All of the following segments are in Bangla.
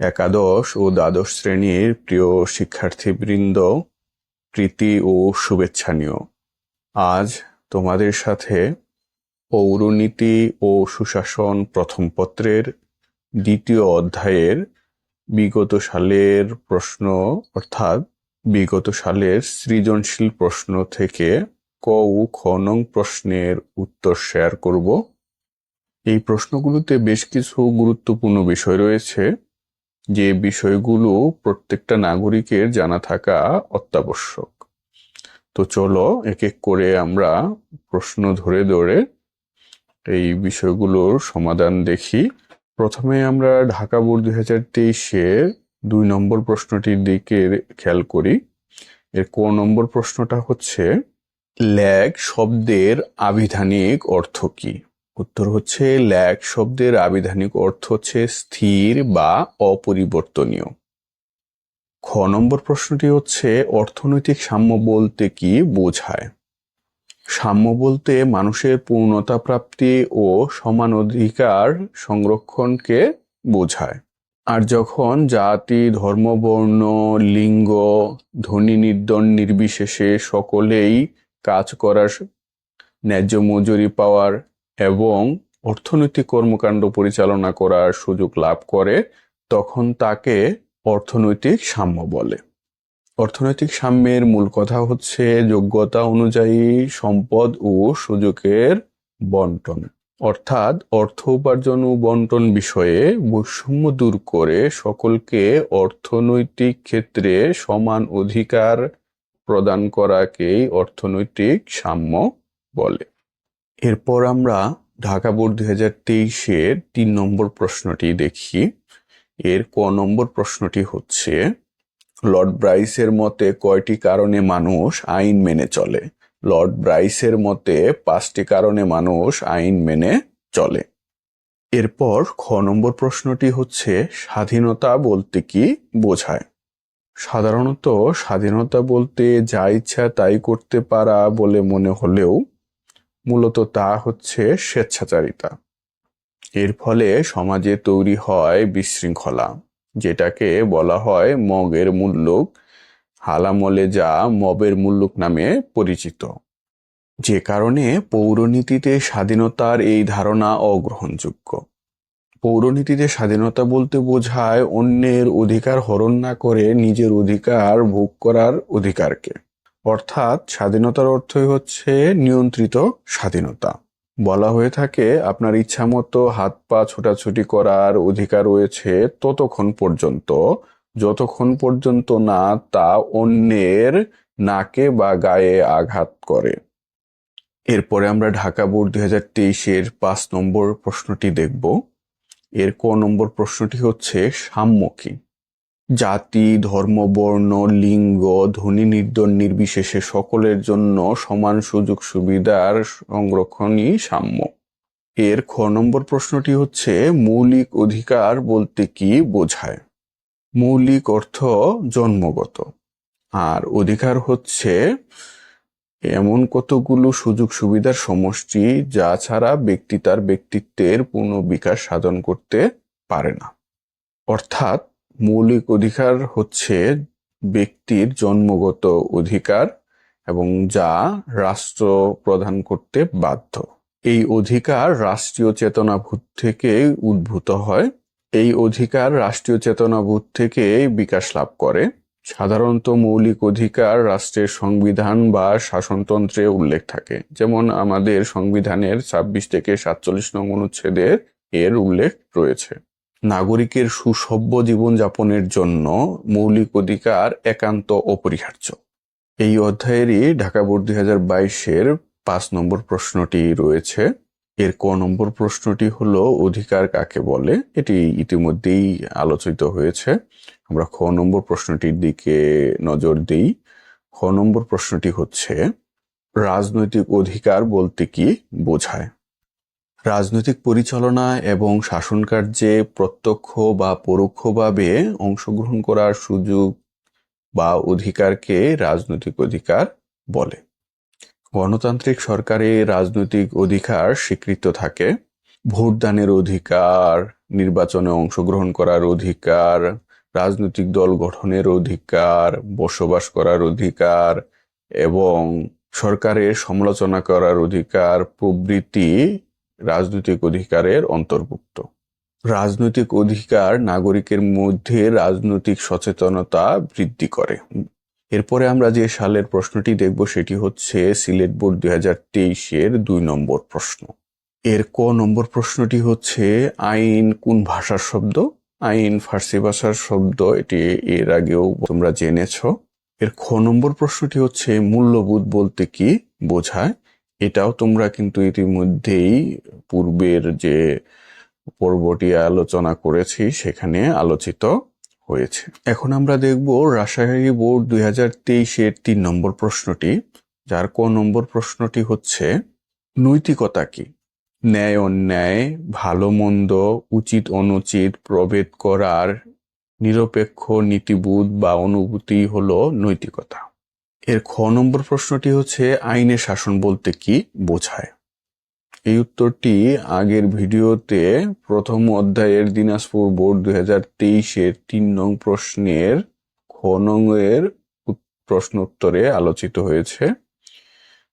একাদশ ও দ্বাদশ শ্রেণির প্রিয় শিক্ষার্থীবৃন্দ, প্রীতি ও শুভেচ্ছা নিও। আজ তোমাদের সাথে পৌরনীতি ও সুশাসন প্রথম পত্রের দ্বিতীয় অধ্যায়ের বিগত সালের প্রশ্ন, অর্থাৎ বিগত সালের সৃজনশীল প্রশ্ন থেকে ক ও খ নং প্রশ্নের উত্তর শেয়ার করব। এই প্রশ্নগুলোতে বেশ কিছু গুরুত্বপূর্ণ বিষয় রয়েছে। যে বিষয়গুলো প্রত্যেকটা নাগরিকের জানা থাকা অত্যাবশ্যক। তো চলো এক এক করে আমরা প্রশ্ন ধরে ধরে এই বিষয়গুলোর সমাধান দেখি। প্রথমে আমরা ঢাকা বোর্ড দুই হাজার তেইশের দুই নম্বর প্রশ্নটির দিকে খেয়াল করি। এর ক নম্বর প্রশ্নটা হচ্ছে, ল্যাগ শব্দের আবিধানিক অর্থ কি? উত্তর হচ্ছে ল্যাগ শব্দের আবিধানিক অর্থ হচ্ছে স্থির বা অপরিবর্তনীয়। খ নম্বর প্রশ্নটি হচ্ছে অর্থনৈতিক সাম্য বলতে কি বোঝায়? সাম্য বলতে মানুষের পূর্ণতা প্রাপ্তি ও সমান অধিকার সংরক্ষণকে বোঝায়। আর যখন জাতি, ধর্ম, বর্ণ, লিঙ্গ ধনী নির্দন নির্বিশেষে সকলেই কাজ করার ন্যায্য মজুরি পাওয়ার এবং অর্থনৈতিক কর্মকাণ্ড পরিচালনা করার সুযোগ লাভ করে, তখন তাকে অর্থনৈতিক সাম্য বলে। অর্থনৈতিক সাম্যের মূল কথা হচ্ছে যোগ্যতা অনুযায়ী সম্পদ ও সুযোগের বন্টন। অর্থাৎ অর্থ উপার্জন ও বন্টন বিষয়ে বৈষম্য দূর করে সকলকে অর্থনৈতিক ক্ষেত্রে সমান অধিকার প্রদান করাকেই অর্থনৈতিক সাম্য বলে। এরপর আমরা ঢাকা বোর্ড দুই হাজার তেইশের তিন নম্বর প্রশ্নটি দেখি। এর ক নম্বর প্রশ্নটি হচ্ছে, লর্ড ব্রাইসের মতে কয়টি কারণে মানুষ আইন মেনে চলে? লর্ড ব্রাইসের মতে পাঁচটি কারণে মানুষ আইন মেনে চলে। এরপর খ নম্বর প্রশ্নটি হচ্ছে, স্বাধীনতা বলতে কি বোঝায়? সাধারণত স্বাধীনতা বলতে যা ইচ্ছা তাই করতে পারা বলে মনে হলেও মূলত তা হচ্ছে স্বেচ্ছাচারিতা। এর ফলে সমাজে তৈরি হয় বিশৃঙ্খলা, যেটাকে বলা হয় মগের মুল্লুক, হালামলে যা মবের মুল্লুক নামে পরিচিত। যে কারণে পৌরনীতিতে স্বাধীনতার এই ধারণা অগ্রহণযোগ্য। পৌরনীতিতে স্বাধীনতা বলতে বোঝায় অন্যের অধিকার হরণ না করে নিজের অধিকার ভোগ করার অধিকারকে। অর্থাৎ স্বাধীনতার অর্থই হচ্ছে নিয়ন্ত্রিত স্বাধীনতা। বলা হয়ে থাকে, আপনার ইচ্ছা মতো হাত পা ছোটাছুটি করার অধিকার রয়েছে ততক্ষণ পর্যন্ত। যতক্ষণ পর্যন্ত না তা অন্যের নাকে বা গায়ে আঘাত করে। এরপরে আমরা ঢাকা বোর্ড দুই হাজার তেইশের পাঁচ নম্বর প্রশ্নটি দেখব। এর ক নম্বর প্রশ্নটি হচ্ছে সাম্য কি জাতি, ধর্ম, বর্ণ, লিঙ্গ ধনী নির্দন নির্বিশেষে সকলের জন্য সমান সুযোগ সুবিধার সংরক্ষণই সাম্য। এর খ নম্বর প্রশ্নটি হচ্ছে, মৌলিক অধিকার বলতে কি বোঝায়? মৌলিক অর্থ জন্মগত। আর অধিকার হচ্ছে এমন কতগুলো সুযোগ সুবিধার সমষ্টি যা ছাড়া ব্যক্তি তার ব্যক্তিত্বের পূর্ণ বিকাশ সাধন করতে পারে না। অর্থাৎ মৌলিক অধিকার হচ্ছে ব্যক্তির জন্মগত অধিকার এবং যা রাষ্ট্র প্রদান করতে বাধ্য। এই অধিকার রাষ্ট্রীয় চেতনাভূত থেকে উদ্ভূত হয়। এই অধিকার রাষ্ট্রীয় চেতনাবোধ থেকে বিকাশ লাভ করে। সাধারণত মৌলিক অধিকার রাষ্ট্রের সংবিধান বা শাসনতন্ত্রে উল্লেখ থাকে। যেমন আমাদের সংবিধানের ছাব্বিশ থেকে সাতচল্লিশ নং অনুচ্ছেদের এর উল্লেখ রয়েছে। নাগরিকের সুসভ্য জীবনযাপনের জন্য মৌলিক অধিকার একান্ত অপরিহার্য। এই অধ্যায়েরই ঢাকা বোর্ড দুই হাজার বাইশের পাঁচ নম্বর প্রশ্নটি রয়েছে। এর ক নম্বর প্রশ্নটি হলো, অধিকার কাকে বলে? এটি ইতিমধ্যেই আলোচিত হয়েছে। আমরা খ নম্বর প্রশ্নটির দিকে নজর দিই। খ নম্বর প্রশ্নটি হচ্ছে, রাজনৈতিক অধিকার বলতে কি বোঝায়? রাজনৈতিক পরিচালনা এবং শাসন কার্যে প্রত্যক্ষ বা পরোক্ষভাবে অংশগ্রহণ করার সুযোগ বা অধিকারকে রাজনৈতিক অধিকার বলে। গণতান্ত্রিক সরকারে রাজনৈতিক অধিকার স্বীকৃত থাকে। ভোটদানের অধিকার, নির্বাচনে অংশগ্রহণ করার অধিকার, রাজনৈতিক দল গঠনের অধিকার, বসবাস করার অধিকার এবং সরকারের সমালোচনা করার অধিকার প্রভৃতি রাজনৈতিক অধিকারের অন্তর্ভুক্ত। রাজনৈতিক অধিকার নাগরিকের মধ্যে রাজনৈতিক সচেতনতা বৃদ্ধি করে। এরপরে আমরা যে সালের প্রশ্নটি দেখব সেটি হচ্ছে সিলেট বোর্ড দুই হাজার তেইশের দুই নম্বর প্রশ্ন। এর ক নম্বর প্রশ্নটি হচ্ছে, আইন কোন ভাষার শব্দ? আইন ফার্সি ভাষার শব্দ, এটি এর আগেও তোমরা জেনেছ। এর খ নম্বর প্রশ্নটি হচ্ছে, মূল্যবোধ বলতে কি বোঝায়? এটাও তোমরা কিন্তু ইতিমধ্যেই পূর্বের যে পর্বটি আলোচনা করেছি, সেখানে আলোচিত হয়েছে। এখন আমরা দেখব রাজশাহী বোর্ড দুই হাজার তেইশের তিন নম্বর প্রশ্নটি, যার ক নম্বর প্রশ্নটি হচ্ছে, নৈতিকতা কি? ন্যায়, অন্যায়, ভালো, মন্দ, উচিত, অনুচিত, প্রভেদ করার নিরপেক্ষ নীতিবোধ বা অনুভূতি হলো নৈতিকতা। এর খ নম্বর প্রশ্নটি হচ্ছে, আইনের শাসন বলতে কি বোঝায়? এই উত্তরটি আগের ভিডিওতে প্রথম অধ্যায়ের দিনাজপুর বোর্ড দুই হাজার তেইশের তিন নং প্রশ্নের খ নং এর প্রশ্ন উত্তরে আলোচিত হয়েছে।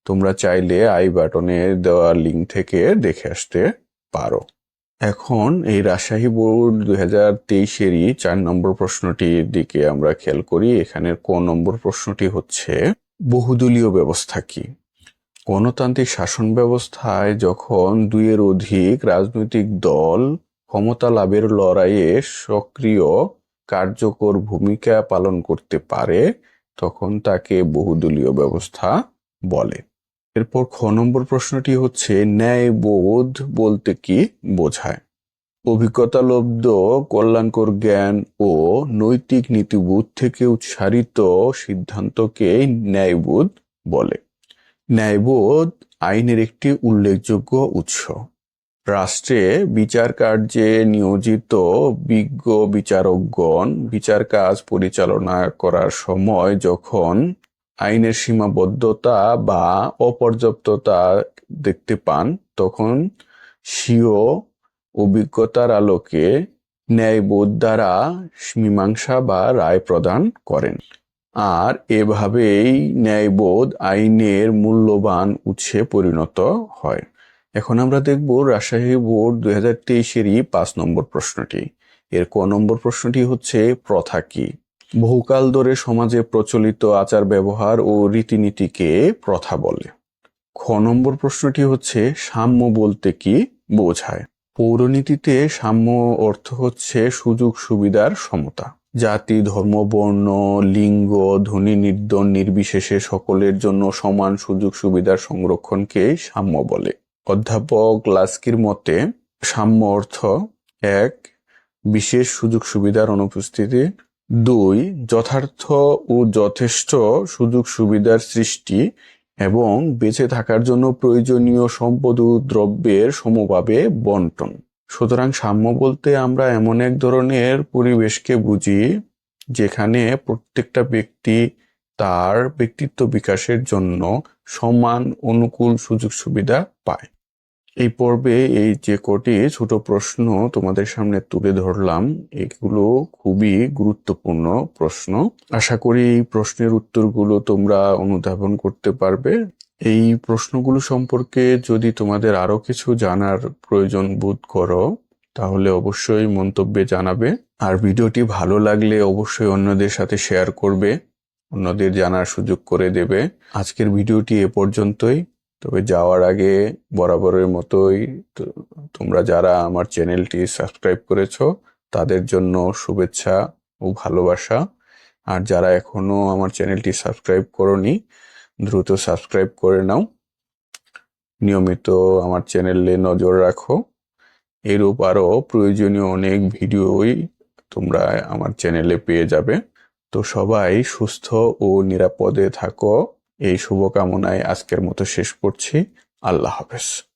তোমরা চাইলে আই বাটনে দেওয়া লিঙ্ক থেকে দেখে আসতে পারো। এখন এই রাজশাহী বোর্ড দুই হাজার তেইশেরই চার নম্বর প্রশ্নটির দিকে আমরা খেয়াল করি। এখানের ক নম্বর প্রশ্নটি হচ্ছে, বহুদলীয় ব্যবস্থা কি? গণতান্ত্রিক শাসন ব্যবস্থায় যখন দুইয়ের অধিক রাজনৈতিক দল ক্ষমতা লাভের লড়াইয়ে সক্রিয় কার্যকর ভূমিকা পালন করতে পারে, তখন তাকে বহুদলীয় ব্যবস্থা বলে। এরপর খ নম্বর প্রশ্নটি হচ্ছে, ন্যায়বোধ বলতে কি বোঝায়? অভিজ্ঞতা লব্ধ কল্যাণকর জ্ঞান ও নৈতিক নীতিবোধ থেকে উৎসারিত সিদ্ধান্তকে ন্যায়বোধ বলে। ন্যায়বোধ আইনের একটি উল্লেখযোগ্য উৎস। রাষ্ট্রে বিচার কার্যে নিয়োজিত বিজ্ঞ বিচারকগণ বিচার কাজ পরিচালনা করার সময় যখন আইনের সীমাবদ্ধতা বা অপর্যাপ্ততা দেখতে পান, তখন স্বীয় অভিজ্ঞতার আলোকে ন্যায়বোধ দ্বারা মীমাংসা বা রায় প্রদান করেন। আর এভাবেই ন্যায়বোধ আইনের মূল্যবান উৎসে পরিণত হয়। এখন আমরা দেখব রাজশাহী বোর্ড দুই হাজার তেইশেরই পাঁচ নম্বর প্রশ্নটি। এর ক নম্বর প্রশ্নটি হচ্ছে, প্রথা কি? বহুকাল ধরে সমাজে প্রচলিত আচার ব্যবহার ও রীতিনীতিকে প্রথা বলে। খ নম্বর প্রশ্নটি হচ্ছে, সাম্য বলতে কি বোঝায়? পৌরনীতিতে সাম্য অর্থ হচ্ছে সুযোগ সুবিধার সমতা। জাতি, ধর্ম, বর্ণ, লিঙ্গ ধনী নির্দন নির্বিশেষে সকলের জন্য সমান সুযোগ সুবিধার সংরক্ষণকে সাম্য বলে। অধ্যাপক লাস্কির মতে, সাম্য অর্থ এক, বিশেষ সুযোগ সুবিধার অনুপস্থিতি দুই, যথার্থ ও যথেষ্ট সুযোগ সুবিধার সৃষ্টি এবং বেঁচে থাকার জন্য প্রয়োজনীয় সম্পদ ও দ্রব্যের সমভাবে বন্টন। সুতরাং সাম্য বলতে আমরা এমন এক ধরনের পরিবেশকে বুঝি, যেখানে প্রত্যেকটা ব্যক্তি তার ব্যক্তিত্ব বিকাশের জন্য সমান অনুকূল সুযোগ সুবিধা পায়। এই পর্বে এই যে কটি ছোট প্রশ্ন তোমাদের সামনে তুলে ধরলাম, এগুলো খুবই গুরুত্বপূর্ণ প্রশ্ন। আশা করি এই প্রশ্নের উত্তরগুলো তোমরা অনুধাবন করতে পারবে। এই প্রশ্নগুলো সম্পর্কে যদি তোমাদের আরও কিছু জানার প্রয়োজন বোধ করো, তাহলে অবশ্যই মন্তব্যে জানাবে। আর ভিডিওটি ভালো লাগলে অবশ্যই অন্যদের সাথে শেয়ার করবে, অন্যদের জানার সুযোগ করে দেবে। আজকের ভিডিওটি এ পর্যন্তই। তবে যাওয়ার আগে বরাবরের মতোই তোমরা যারা আমার চ্যানেলটি সাবস্ক্রাইব করেছ, তাদের জন্য শুভেচ্ছা ও ভালোবাসা। আর যারা এখনও আমার চ্যানেলটি সাবস্ক্রাইব করনি, দ্রুত সাবস্ক্রাইব করে নাও। নিয়মিত আমার চ্যানেলে নজর রাখো। এরূপ আরও প্রয়োজনীয় অনেক ভিডিওই তোমরা আমার চ্যানেলে পেয়ে যাবে। তো সবাই সুস্থ ও নিরাপদে থাকো। এই শুভকামনায় আজকের মতো শেষ করছি। আল্লাহ হাফেজ।